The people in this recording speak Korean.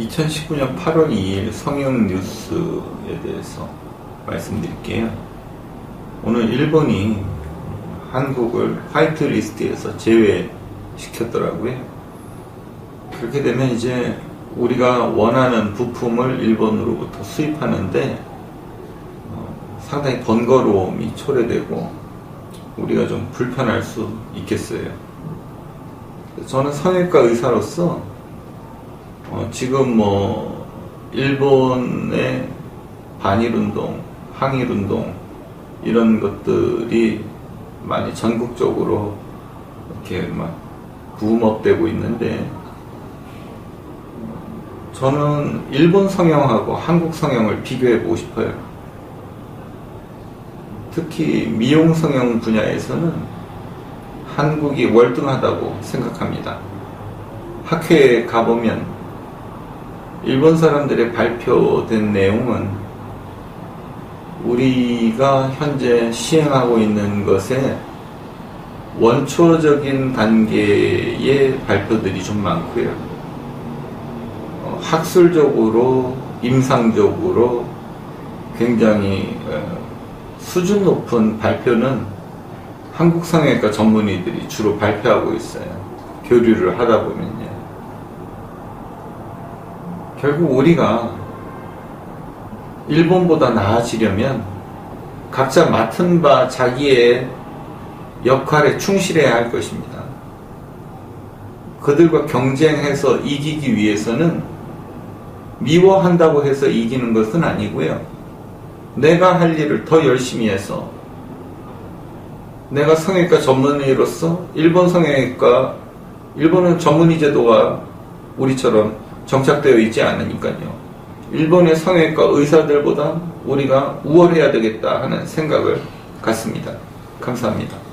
2019년 8월 2일 성형 뉴스에 대해서 말씀드릴게요. 오늘 일본이 한국을 화이트 리스트에서 제외시켰더라고요. 그렇게 되면 이제 우리가 원하는 부품을 일본으로부터 수입하는데 어, 상당히 번거로움이 초래되고 우리가 좀 불편할 수 있겠어요. 저는 성형외과 의사로서 어, 지금 뭐 일본의 반일 운동, 항일 운동 이런 것들이 많이 전국적으로 이렇게 막 붐업되고 있는데 저는 일본 성형하고 한국 성형을 비교해 보고 싶어요. 특히 미용 성형 분야에서는 한국이 월등하다고 생각합니다. 학회에 가보면 일본 사람들의 발표된 내용은 우리가 현재 시행하고 있는 것에 원초적인 단계의 발표들이 좀 많고요. 어, 학술적으로, 임상적으로 굉장히 어, 수준 높은 발표는 한국 성형외과 전문의들이 주로 발표하고 있어요. 교류를 하다 보면요. 결국 우리가 일본보다 나아지려면 각자 맡은 바 자기의 역할에 충실해야 할 것입니다. 그들과 경쟁해서 이기기 위해서는 미워한다고 해서 이기는 것은 아니고요. 내가 할 일을 더 열심히 해서 내가 성형외과 전문의로서 일본 성형외과 일본은 전문의 제도가 우리처럼 정착되어 있지 않으니까요. 일본의 성형외과 의사들보다 우리가 우월해야 되겠다 하는 생각을 갖습니다. 감사합니다.